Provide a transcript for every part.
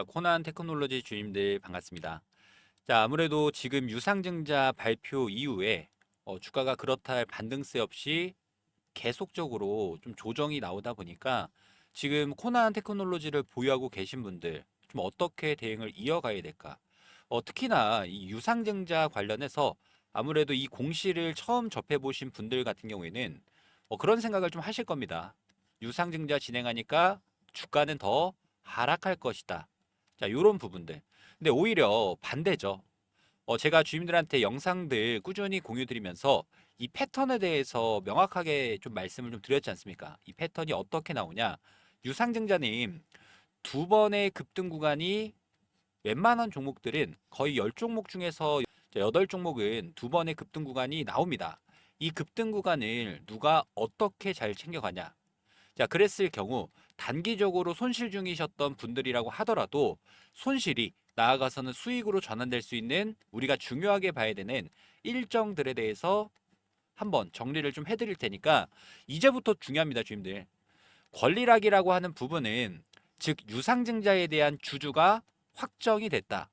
자, 코난 테크놀로지 주임들 반갑습니다. 자, 아무래도 지금 유상증자 발표 이후에 어, 주가가 그렇다 할 반등세 없이 계속적으로 좀 조정이 나오다 보니까 지금 코난 테크놀로지를 보유하고 계신 분들 좀 어떻게 대응을 이어가야 될까? 어, 특히나 이 유상증자 관련해서 아무래도 이 공시를 처음 접해 보신 분들 같은 경우에는 어, 그런 생각을 좀 하실 겁니다. 유상증자 진행하니까 주가는 더 하락할 것이다. 자, 요런 부분들. 근데 오히려 반대죠. 어, 제가 주임들한테 영상들 꾸준히 공유 드리면서 이 패턴에 대해서 명확하게 좀 말씀을 좀 드렸지 않습니까? 이 패턴이 어떻게 나오냐? 유상증자님 두 번의 급등 구간이 웬만한 종목들은 거의 10종목 중에서 8종목은 두 번의 급등 구간이 나옵니다. 이 급등 구간을 누가 어떻게 잘 챙겨가냐? 자, 그랬을 경우 단기적으로 손실 중이셨던 분들이라고 하더라도 손실이 나아가서는 수익으로 전환될 수 있는 우리가 중요하게 봐야 되는 일정들에 대해서 한번 정리를 좀 해드릴 테니까 이제부터 중요합니다, 주임들. 권리락이라고 하는 부분은 즉 유상증자에 대한 주주가 확정이 됐다.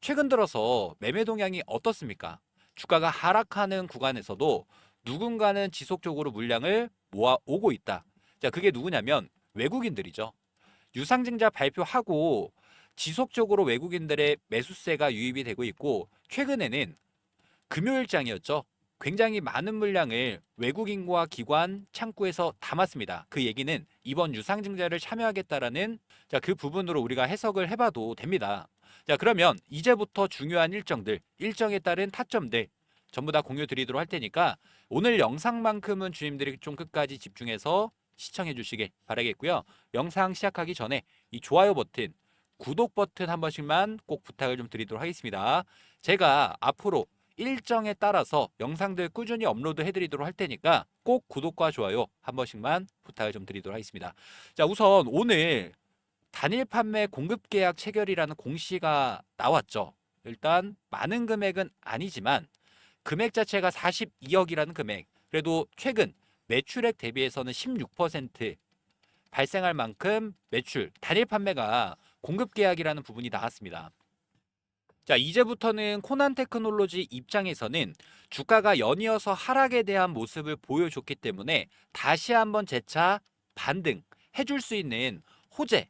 최근 들어서 매매 동향이 어떻습니까? 주가가 하락하는 구간에서도 누군가는 지속적으로 물량을 모아 오고 있다. 자, 그게 누구냐면 외국인들이죠. 유상증자 발표하고 지속적으로 외국인들의 매수세가 유입이 되고 있고 최근에는 금요일장이었죠. 굉장히 많은 물량을 외국인과 기관 창구에서 담았습니다. 그 얘기는 이번 유상증자를 참여하겠다라는 자, 그 부분으로 우리가 해석을 해봐도 됩니다. 자, 그러면 이제부터 중요한 일정들, 일정에 따른 타점들 전부 다 공유 드리도록 할 테니까 오늘 영상만큼은 주임들이 좀 끝까지 집중해서 시청해 주시길 바라겠고요. 영상 시작하기 전에 이 좋아요 버튼, 구독 버튼 한 번씩만 꼭 부탁을 좀 드리도록 하겠습니다. 제가 앞으로 일정에 따라서 영상들 꾸준히 업로드 해드리도록 할 테니까 꼭 구독과 좋아요 한 번씩만 부탁을 좀 드리도록 하겠습니다. 자, 우선 오늘 단일 판매 공급 계약 체결이라는 공시가 나왔죠. 일단 많은 금액은 아니지만 금액 자체가 42억이라는 금액. 그래도 최근 매출액 대비해서는 16% 발생할 만큼 매출 단일 판매가 공급 계약이라는 부분이 나왔습니다. 자, 이제부터는 코난 테크놀로지 입장에서는 주가가 연이어서 하락에 대한 모습을 보여줬기 때문에 다시 한번 재차 반등 해줄 수 있는 호재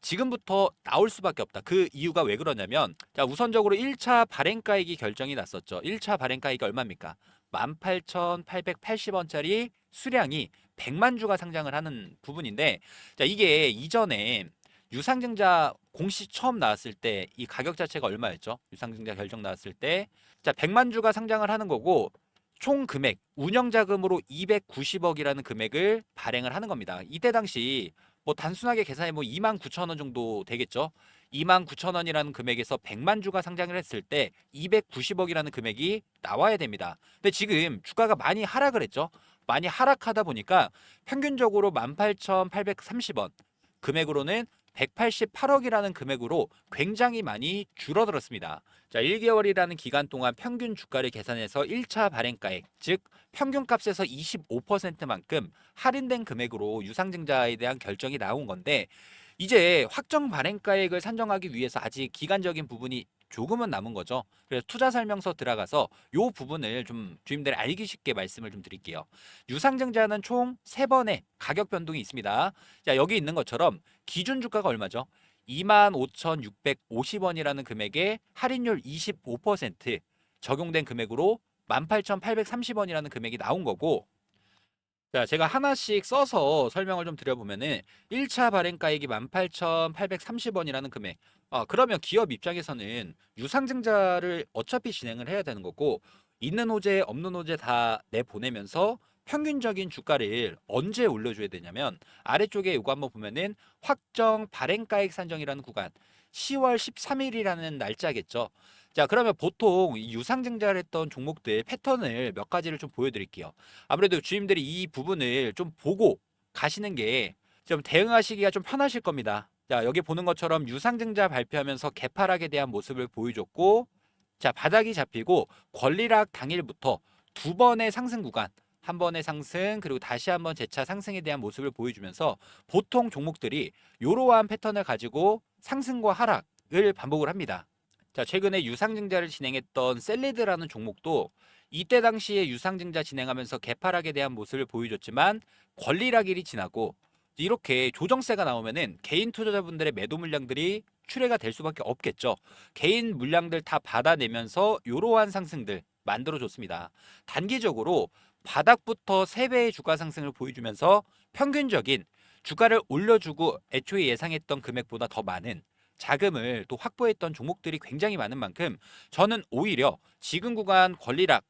지금부터 나올 수밖에 없다. 그 이유가 왜 그러냐면 자, 우선적으로 1차 발행가액이 결정이 났었죠. 1차 발행가액이 얼마입니까? 18,880원짜리 수량이 100만 주가 상장을 하는 부분인데 자, 이게 이전에 유상증자 공시 처음 나왔을 때 이 가격 자체가 얼마였죠? 유상증자 결정 나왔을 때 자, 100만 주가 상장을 하는 거고 총 금액 운영 자금으로 290억이라는 금액을 발행을 하는 겁니다. 이때 당시 뭐 단순하게 계산해 뭐 2만 9천 원 정도 되겠죠. 2만 9천 원이라는 금액에서 100만 주가 상장을 했을 때 290억이라는 금액이 나와야 됩니다. 근데 지금 주가가 많이 하락을 했죠. 많이 하락하다 보니까 평균적으로 18,830원 금액으로는 188억이라는 금액으로 굉장히 많이 줄어들었습니다. 자, 1개월이라는 기간 동안 평균 주가를 계산해서 1차 발행가액, 즉 평균 값에서 25%만큼 할인된 금액으로 유상증자에 대한 결정이 나온 건데 이제 확정 발행가액을 산정하기 위해서 아직 기간적인 부분이 조금은 남은 거죠. 그래서 투자 설명서 들어가서 요 부분을 좀 주임들 알기 쉽게 말씀을 좀 드릴게요. 유상증자는 총 세번의 가격 변동이 있습니다. 자, 여기 있는 것처럼 기준 주가가 얼마죠? 25,650원이라는 금액에 할인율 25% 적용된 금액으로 18,830원이라는 금액이 나온 거고 자, 제가 하나씩 써서 설명을 좀 드려보면은 1차 발행가액이 18,830원이라는 금액. 아, 그러면 기업 입장에서는 유상증자를 어차피 진행을 해야 되는 거고 있는 호재, 없는 호재 다 내보내면서 평균적인 주가를 언제 올려줘야 되냐면 아래쪽에 이거 한번 보면은 확정 발행가액 산정이라는 구간 10월 13일이라는 날짜겠죠. 자, 그러면 보통 이 유상증자를 했던 종목들 패턴을 몇 가지를 좀 보여드릴게요. 아무래도 주임들이 이 부분을 좀 보고 가시는 게 좀 대응하시기가 좀 편하실 겁니다. 자, 여기 보는 것처럼 유상증자 발표하면서 개파락에 대한 모습을 보여줬고, 자, 바닥이 잡히고 권리락 당일부터 두 번의 상승 구간, 한 번의 상승 그리고 다시 한 번 재차 상승에 대한 모습을 보여주면서 보통 종목들이 이러한 패턴을 가지고 상승과 하락을 반복을 합니다. 자, 최근에 유상증자를 진행했던 셀리드라는 종목도 이때 당시에 유상증자 진행하면서 개파락에 대한 모습을 보여줬지만 권리락일이 지나고 이렇게 조정세가 나오면은 개인 투자자분들의 매도 물량들이 출회가 될 수밖에 없겠죠. 개인 물량들 다 받아내면서 이러한 상승들 만들어줬습니다. 단기적으로 바닥부터 3배의 주가 상승을 보여주면서 평균적인 주가를 올려주고 애초에 예상했던 금액보다 더 많은 자금을 또 확보했던 종목들이 굉장히 많은 만큼 저는 오히려 지금 구간 권리락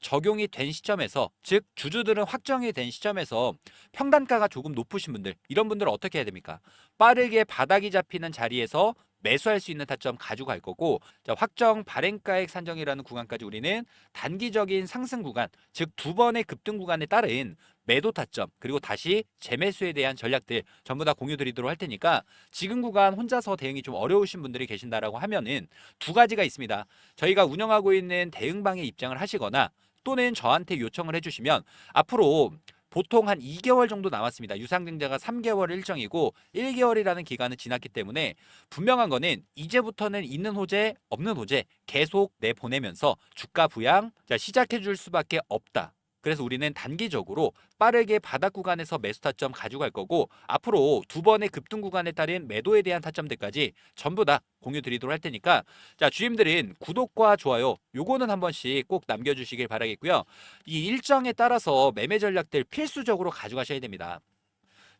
적용이 된 시점에서 즉 주주들은 확정이 된 시점에서 평단가가 조금 높으신 분들 이런 분들은 어떻게 해야 됩니까? 빠르게 바닥이 잡히는 자리에서 매수할 수 있는 타점 가지고 갈 거고 자, 확정 발행가액 산정이라는 구간까지 우리는 단기적인 상승 구간 즉 두 번의 급등 구간에 따른 매도 타점 그리고 다시 재매수에 대한 전략들 전부 다 공유 드리도록 할 테니까 지금 구간 혼자서 대응이 좀 어려우신 분들이 계신다라고 하면은 두 가지가 있습니다. 저희가 운영하고 있는 대응방에 입장을 하시거나 또는 저한테 요청을 해주시면 앞으로 보통 한 2개월 정도 남았습니다. 유상증자가 3개월 일정이고 1개월이라는 기간은 지났기 때문에 분명한 거는 이제부터는 있는 호재, 없는 호재 계속 내보내면서 주가 부양 자, 시작해 줄 수밖에 없다. 그래서 우리는 단기적으로 빠르게 바닥 구간에서 매수 타점 가져갈 거고 앞으로 두 번의 급등 구간에 따른 매도에 대한 타점들까지 전부 다 공유 드리도록 할 테니까 자 주임들은 구독과 좋아요 요거는 한 번씩 꼭 남겨주시길 바라겠고요 이 일정에 따라서 매매 전략들 필수적으로 가져가셔야 됩니다.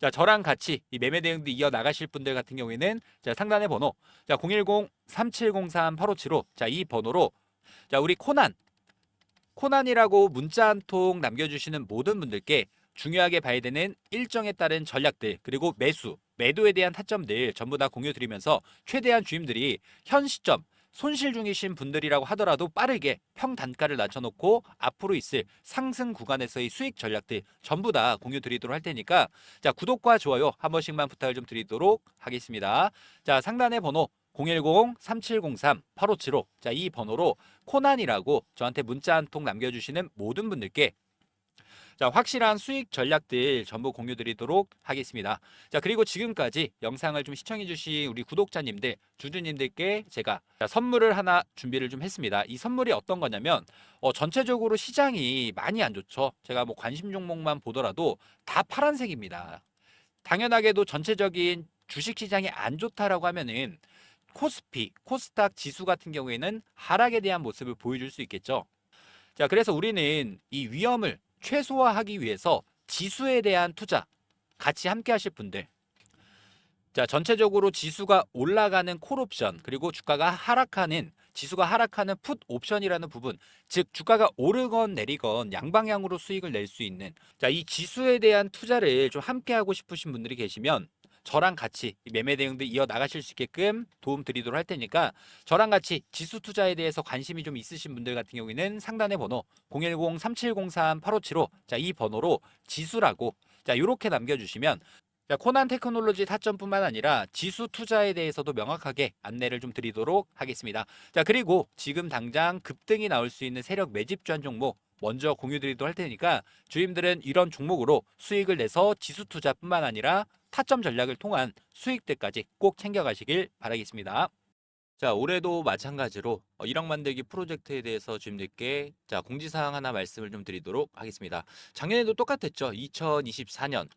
자, 저랑 같이 이 매매 대응도 이어 나가실 분들 같은 경우에는 자, 상단의 번호 자, 010-3703-8575 자, 이 번호로 자, 우리 코난 코난이라고 문자 한 통 남겨주시는 모든 분들께 중요하게 봐야 되는 일정에 따른 전략들 그리고 매수 매도에 대한 타점들 전부 다 공유 드리면서 최대한 주임들이 현 시점 손실 중이신 분들이라고 하더라도 빠르게 평단가를 낮춰놓고 앞으로 있을 상승 구간에서의 수익 전략들 전부 다 공유 드리도록 할 테니까 자 구독과 좋아요 한 번씩만 부탁을 좀 드리도록 하겠습니다. 자 상단의 번호 010-3703-8575 자 이 번호로 코난이라고 저한테 문자 한 통 남겨주시는 모든 분들께 자, 확실한 수익 전략들 전부 공유 드리도록 하겠습니다. 자, 그리고 지금까지 영상을 좀 시청해주신 우리 구독자님들, 주주님들께 제가 자, 선물을 하나 준비를 좀 했습니다. 이 선물이 어떤 거냐면, 어, 전체적으로 시장이 많이 안 좋죠. 제가 뭐 관심 종목만 보더라도 다 파란색입니다. 당연하게도 전체적인 주식 시장이 안 좋다라고 하면은 코스피, 코스닥 지수 같은 경우에는 하락에 대한 모습을 보여줄 수 있겠죠. 자, 그래서 우리는 이 위험을 최소화하기 위해서 지수에 대한 투자 같이 함께 하실 분들. 자, 전체적으로 지수가 올라가는 콜 옵션 그리고 주가가 하락하는 지수가 하락하는 풋 옵션이라는 부분, 즉 주가가 오르건 내리건 양방향으로 수익을 낼 수 있는 자, 이 지수에 대한 투자를 좀 함께 하고 싶으신 분들이 계시면 저랑 같이 이 매매 대응들 이어 나가실 수 있게끔 도움 드리도록 할 테니까 저랑 같이 지수 투자에 대해서 관심이 좀 있으신 분들 같은 경우에는 상단의 번호 010-3703-8575 자, 이 번호로 지수라고 자, 이렇게 남겨 주시면 자, 코난 테크놀로지 타점뿐만 아니라 지수 투자에 대해서도 명확하게 안내를 좀 드리도록 하겠습니다. 자, 그리고 지금 당장 급등이 나올 수 있는 세력 매집 주한 종목 먼저 공유 드리도록 할 테니까 주임들은 이런 종목으로 수익을 내서 지수 투자뿐만 아니라 타점 전략을 통한 수익들까지 꼭 챙겨가시길 바라겠습니다. 자, 올해도 마찬가지로 어, 1억 만들기 프로젝트에 대해서 주임들께 자, 공지사항 하나 말씀을 좀 드리도록 하겠습니다. 작년에도 똑같았죠. 2024년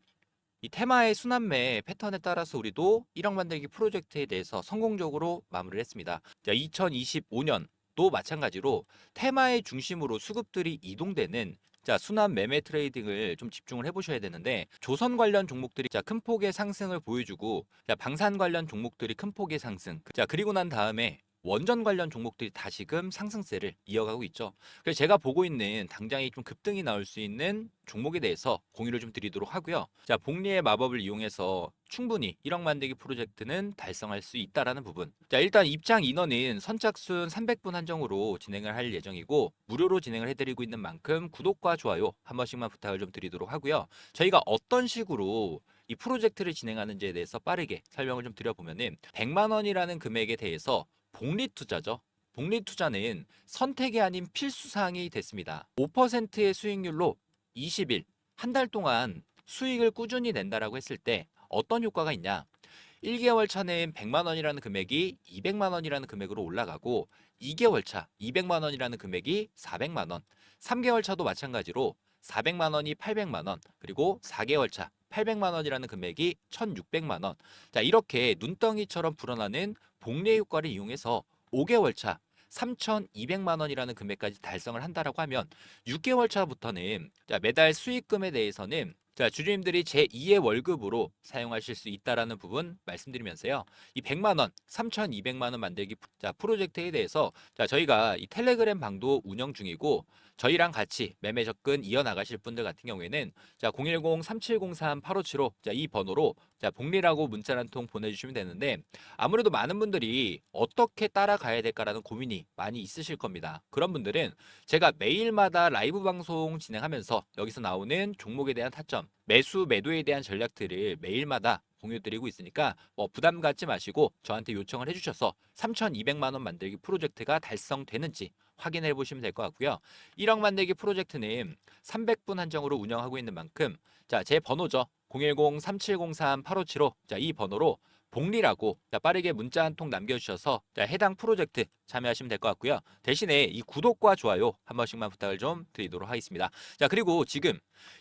이 테마의 순환매 패턴에 따라서 우리도 1억 만들기 프로젝트에 대해서 성공적으로 마무리를 했습니다. 자, 2025년 도 마찬가지로 테마의 중심으로 수급들이 이동되는 자, 순환 매매 트레이딩을 좀 집중을 해보셔야 되는데 조선 관련 종목들이 자, 큰 폭의 상승을 보여주고 자, 방산 관련 종목들이 큰 폭의 상승. 자, 그리고 난 다음에 원전 관련 종목들이 다시금 상승세를 이어가고 있죠. 그래서 제가 보고 있는 당장이 좀 급등이 나올 수 있는 종목에 대해서 공유를 좀 드리도록 하고요. 자, 복리의 마법을 이용해서 충분히 1억 만들기 프로젝트는 달성할 수 있다라는 부분. 자, 일단 입장 인원은 선착순 300분 한정으로 진행을 할 예정이고 무료로 진행을 해드리고 있는 만큼 구독과 좋아요 한 번씩만 부탁을 좀 드리도록 하고요. 저희가 어떤 식으로 이 프로젝트를 진행하는지에 대해서 빠르게 설명을 좀 드려보면은 100만 원이라는 금액에 대해서 복리 투자죠. 복리 투자는 선택이 아닌 필수 사항이 됐습니다. 5%의 수익률로 20일, 한 달 동안 수익을 꾸준히 낸다라고 했을 때 어떤 효과가 있냐? 1개월 차는 100만 원이라는 금액이 200만 원이라는 금액으로 올라가고 2개월 차 200만 원이라는 금액이 400만 원, 3개월 차도 마찬가지로 400만 원이 800만 원, 그리고 4개월 차 800만 원이라는 금액이 1,600만 원. 자, 이렇게 눈덩이처럼 불어나는 복리 효과를 이용해서 5개월 차 3,200만 원이라는 금액까지 달성을 한다라고 하면 6개월 차부터는 자, 매달 수익금에 대해서는 자, 주주님들이 제2의 월급으로 사용하실 수 있다라는 부분 말씀드리면서요. 이 100만 원, 3,200만 원 만들기 자, 프로젝트에 대해서 자, 저희가 이 텔레그램 방도 운영 중이고 저희랑 같이 매매 접근 이어나가실 분들 같은 경우에는 자, 010-3703-8575 자, 이 번호로 자, 복리라고 문자 한 통 보내주시면 되는데 아무래도 많은 분들이 어떻게 따라가야 될까라는 고민이 많이 있으실 겁니다. 그런 분들은 제가 매일마다 라이브 방송 진행하면서 여기서 나오는 종목에 대한 타점, 매수, 매도에 대한 전략들을 매일마다 공유드리고 있으니까 뭐 부담 갖지 마시고 저한테 요청을 해주셔서 3,200만 원 만들기 프로젝트가 달성되는지 확인해 보시면 될 것 같고요. 1억 만들기 프로젝트는 300분 한정으로 운영하고 있는 만큼 자, 제 번호죠. 010-3703-8575. 자, 이 번호로 복리라고 자, 빠르게 문자 한 통 남겨주셔서 자, 해당 프로젝트 참여하시면 될 것 같고요. 대신에 이 구독과 좋아요 한 번씩만 부탁을 좀 드리도록 하겠습니다. 자, 그리고 지금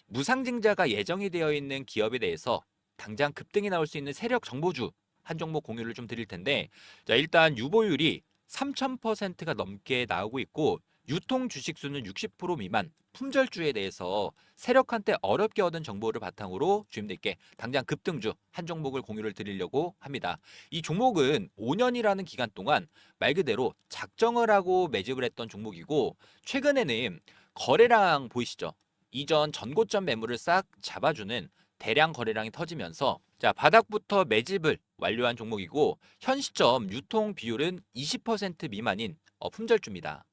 무상증자가 예정이 되어 있는 기업에 대해서 당장 급등이 나올 수 있는 세력 정보주 한 종목 공유를 좀 드릴 텐데 자, 일단 유보율이 3,000%가 넘게 나오고 있고 유통 주식 수는 60% 미만 품절주에 대해서 세력한테 어렵게 얻은 정보를 바탕으로 주임들께 당장 급등주 한 종목을 공유를 드리려고 합니다. 이 종목은 5년이라는 기간 동안 말 그대로 작정을 하고 매집을 했던 종목이고 최근에는 거래량 보이시죠? 이전 전고점 매물을 싹 잡아주는 대량 거래량이 터지면서 자 바닥부터 매집을 완료한 종목이고 현 시점 유통 비율은 20% 미만인 어, 품절주입니다.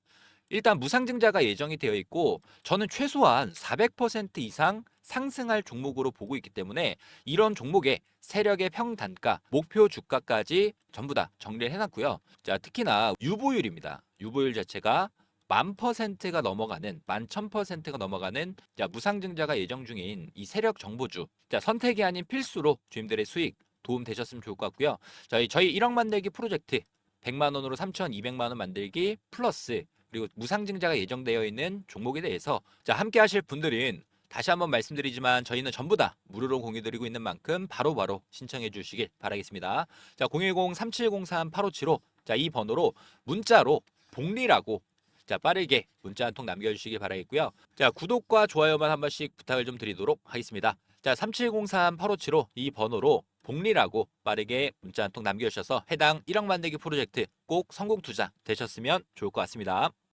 일단 무상증자가 예정이 되어 있고 저는 최소한 400% 이상 상승할 종목으로 보고 있기 때문에 이런 종목의 세력의 평단가, 목표 주가까지 전부 다 정리를 해놨고요. 자 특히나 유보율입니다. 유보율 자체가 만 퍼센트가 넘어가는 만 천 퍼센트가 넘어가는 자 무상증자가 예정 중인 이 세력 정보주 자 선택이 아닌 필수로 주임들의 수익 도움 되셨으면 좋을 것 같고요. 저희 저희 1억 만들기 프로젝트 100만 원으로 3,200만 원 만들기 플러스 그리고 무상증자가 예정되어 있는 종목에 대해서 자 함께 하실 분들은 다시 한번 말씀드리지만 저희는 전부 다 무료로 공유드리고 있는 만큼 바로 바로 신청해 주시길 바라겠습니다. 자 010-3703-8575 자이 번호로 문자로 복리라고 자 빠르게 문자 한 통 남겨주시길 바라겠고요. 자 구독과 좋아요만 한 번씩 부탁을 좀 드리도록 하겠습니다. 자 3703-8575 이 번호로 복리라고 빠르게 문자 한 통 남겨주셔서 해당 1억 만들기 프로젝트 꼭 성공 투자 되셨으면 좋을 것 같습니다.